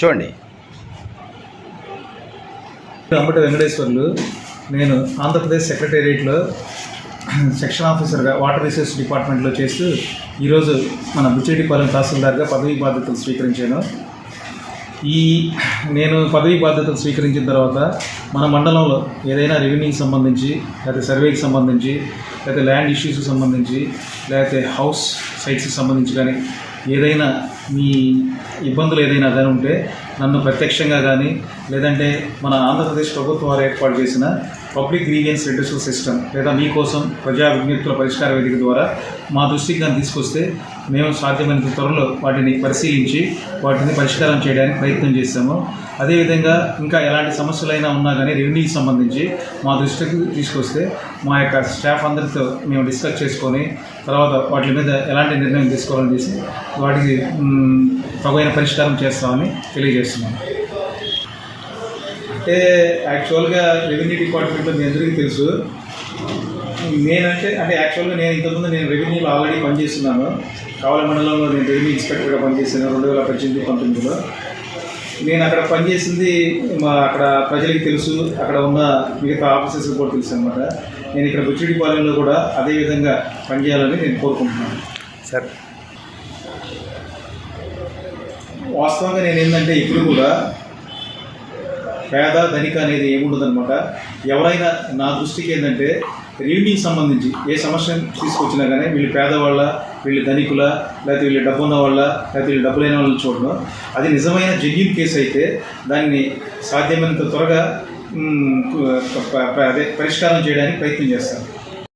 చూడండి. అంబటి వెంకటేశ్వర్లు నేను ఆంధ్రప్రదేశ్ సెక్రటేరియట్లో సెక్షన్ ఆఫీసర్గా వాటర్ రిసోర్స్ డిపార్ట్మెంట్లో చేస్తూ ఈరోజు మన బుచ్చేటిపాలెం తహసీల్దార్గా పదవీ బాధ్యతలు స్వీకరించాను. ఈ నేను పదవీ బాధ్యతలు స్వీకరించిన తర్వాత మన మండలంలో ఏదైనా రెవెన్యూకి సంబంధించి లేకపోతే సర్వేకి సంబంధించి లేకపోతే ల్యాండ్ ఇష్యూస్కి సంబంధించి లేకపోతే హౌస్ సైట్స్కి సంబంధించి కానీ ఏదైనా మీ ఇబ్బందులు ఏదైనా కానీ ఉంటే నన్ను ప్రత్యక్షంగా కానీ లేదంటే మన ఆంధ్రప్రదేశ్ ప్రభుత్వం వారు ఏర్పాటు చేసిన పబ్లిక్ గ్రీవియన్స్ రిడ్యూసల్ సిస్టమ్ లేదా మీకోసం ప్రజా విజ్ఞప్తుల పరిష్కార వేదిక ద్వారా మా దృష్టికి కానీ తీసుకొస్తే మేము సాధ్యమైనంత త్వరలో వాటిని పరిశీలించి వాటిని పరిష్కారం చేయడానికి ప్రయత్నం చేస్తాము అదేవిధంగా ఇంకా ఎలాంటి సమస్యలైనా ఉన్నా కానీ రెవెన్యూకి సంబంధించి మా దృష్టికి తీసుకొస్తే మా యొక్క స్టాఫ్ అందరితో మేము డిస్కస్ చేసుకొని తర్వాత వాటి మీద ఎలాంటి నిర్ణయం తీసుకోవాలని చేసి వాటికి తగిన పరిష్కారం చేస్తామని తెలియజేస్తాం తెలియజేస్తున్నాను అంటే యాక్చువల్గా రెవెన్యూ డిపార్ట్మెంట్లో మీ అందరికీ తెలుసు. నేనంటే అంటే యాక్చువల్గా నేను ఇంతకుముందు నేను రెవెన్యూలో ఆల్రెడీ పనిచేస్తున్నాను. కావల మండలంలో నేను రెవెన్యూ ఇన్స్పెక్టర్గా పనిచేసాను రెండు వేల పద్దెనిమిది పంతొమ్మిదిలో. నేను అక్కడ పనిచేసింది మా అక్కడ ప్రజలకి తెలుసు. అక్కడ ఉన్న మిగతా ఆఫీసర్స్ కూడా తెలుసు అనమాట నేను ఇక్కడ బుచ్చిడిపాలెంలో కూడా అదే విధంగా పనిచేయాలని నేను కోరుకుంటున్నాను. సార్ వాస్తవంగా నేను ఏంటంటే ఇప్పుడు కూడా పేద ధనిక అనేది ఏముండదనమాట ఎవరైనా నా దృష్టికి ఏంటంటే రెవెన్యూకి సంబంధించి ఏ సమస్య తీసుకొచ్చినా కానీ వీళ్ళు పేదవాళ్ళ వీళ్ళు ధనికుల లేకపోతే వీళ్ళు డబ్బు ఉన్న వాళ్ళ లేకపోతే వీళ్ళు డబ్బు లేని వాళ్ళని చూడడం అది నిజమైన జెన్యున్ కేసు అయితే దాన్ని సాధ్యమైనంత త్వరగా అదే పరిష్కారం చేయడానికి ప్రయత్నం చేస్తాను.